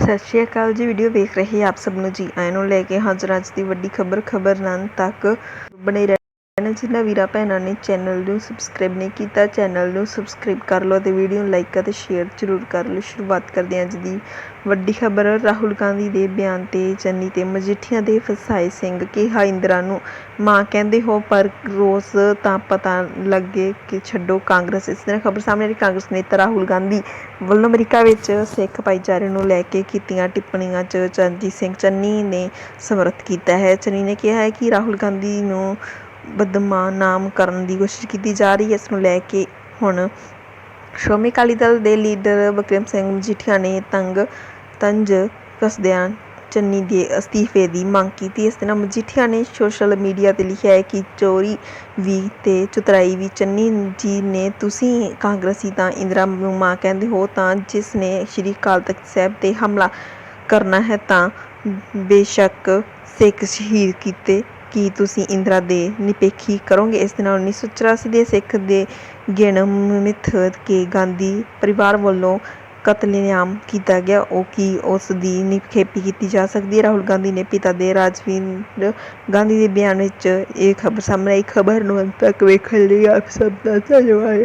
ਸਤਿ ਸ਼੍ਰੀ ਅਕਾਲ ਜੀ ਵੀਡੀਓ ਵੇਖ ਰਹੇ ਆਪ ਸਭ ਨੂੰ ਜੀ। ਆਇਆਂ ਨੂੰ ਲੈ ਕੇ ਹਾਜ਼ਰ ਅੱਜ ਦੀ ਵੱਡੀ ਖਬਰ ਖਬਰ ਨਾਂ ਤੱਕ ਬਣੇ ਰਹਿਣਾ ਜਿਨ੍ਹਾਂ ਵੀਰਾਂ ਭੈਣਾਂ ਨੇ ਚੈਨਲ ਨੂੰ ਸਬਸਕ੍ਰਾਈਬ ਨਹੀਂ ਕੀਤਾ, ਚੈਨਲ ਨੂੰ ਸਬਸਕ੍ਰਾਈਬ ਕਰ ਲਓ ਅਤੇ ਵੀਡੀਓ ਨੂੰ ਲਾਈਕ ਅਤੇ ਸ਼ੇਅਰ ਜ਼ਰੂਰ ਕਰ ਲਓ। ਸ਼ੁਰੂਆਤ ਕਰਦੇ ਹਾਂ ਅੱਜ ਦੀ ਵੱਡੀ ਖਬਰ। ਰਾਹੁਲ ਗਾਂਧੀ ਦੇ ਬਿਆਨ ਤੇ ਚੰਨੀ ਤੇ ਮਜੀਠੀਆ ਦੇ ਫਸਾਏ ਸਿੰਘ ਕਿਹਾ, ਇੰਦਰਾ ਨੂੰ ਮਾਂ ਕਹਿੰਦੇ ਹੋ, ਪਰ ਰੋਜ਼ ਤਾਂ ਪਤਾ ਲੱਗੇ ਕਿ ਛੱਡੋ ਕਾਂਗਰਸ। ਇਸ ਤਰ੍ਹਾਂ ਖਬਰ ਸਾਹਮਣੇ ਆਈ ਕਾਂਗਰਸ ਨੇਤਾ ਰਾਹੁਲ ਗਾਂਧੀ ਵੱਲੋਂ ਅਮਰੀਕਾ ਵਿੱਚ ਸਿੱਖ ਭਾਈਚਾਰੇ ਨੂੰ ਲੈ ਕੇ ਕੀਤੀਆਂ ਟਿੱਪਣੀਆਂ 'ਚ ਚਰਨਜੀਤ ਸਿੰਘ ਚੰਨੀ ਨੇ ਸਮਰਥ ਕੀਤਾ ਹੈ। ਚੰਨੀ ਨੇ ਕਿਹਾ ਹੈ ਕਿ ਰਾਹੁਲ ਗਾਂਧੀ ਨੂੰ ਬਦਨਾਮ ਕਰਨ ਦੀ ਕੋਸ਼ਿਸ਼ ਕੀਤੀ ਜਾ ਰਹੀ ਹੈ, ਇਸ ਨੂੰ ਲੈ ਕੇ ਹੁਣ ਸ਼੍ਰੋਮਣੀ ਅਕਾਲੀ ਦਲ ਦੇ ਲੀਡਰ ਬਿਕਰਮ ਸਿੰਘ ਮਜੀਠੀਆ ਨੇ ਤੰਗ ਤੰਜ ਕੱਸਦਿਆਂ ਚੰਨੀ ਦੇ ਅਸਤੀਫੇ ਦੀ ਮੰਗ ਕੀਤੀ। ਇਸ ਦੇ ਨਾਲ ਮਜੀਠੀਆ ਨੇ ਸੋਸ਼ਲ ਮੀਡੀਆ ਤੇ ਲਿਖਿਆ ਹੈ ਕਿ ਚੋਰੀ ਵੀ ਤੇ ਚੁਤਰਾਈ ਵੀ। ਚੰਨੀ ਜੀ ਨੇ, ਤੁਸੀਂ ਕਾਂਗਰਸੀ ਤਾਂ ਇੰਦਰਾ ਨੂੰ ਮਾਂ ਕਹਿੰਦੇ ਹੋ, ਤਾਂ ਜਿਸ ਨੇ ਸ਼੍ਰੀ ਅਕਾਲ ਤਖਤ ਸਾਹਿਬ ਤੇ ਹਮਲਾ ਕਰਨਾ ਹੈ, ਤਾਂ ਬੇਸ਼ੱਕ ਸਿੱਖ ਸ਼ਹੀਦ ਕੀਤੇ ਕੀ ਤੁਸੀਂ ਇੰਦਰਾ ਦੇ ਨਿਪੇਖੀ ਕਰੋਗੇ? ਇਸ ਦੇ ਨਾਲ 1984 ਦੇ ਸਿੱਖ ਦੇ ਗਿਣ ਮਿਥ ਕੇ ਗਾਂਧੀ ਪਰਿਵਾਰ ਵੱਲੋਂ ਕਤਲੇਆਮ ਕੀਤਾ ਗਿਆ। ਉਹ ਕੀ ਉਸ ਦੀ ਨਿਖੇਪੀ ਕੀਤੀ ਜਾ ਸਕਦੀ ਹੈ? ਰਾਹੁਲ ਗਾਂਧੀ ਨੇ ਪਿਤਾ ਦੇ ਰਾਜਵਿੰਦਰ ਗਾਂਧੀ ਦੇ ਬਿਆਨ ਵਿੱਚ ਇਹ ਖਬਰ ਸਾਹਮਣੇ ਆਈ। ਖਬਰ ਨੂੰ ਅੰਤ ਤੱਕ ਵੇਖਣ ਲਈ ਆਪ ਸਭ ਦਾ ਧੰਨਵਾਦ।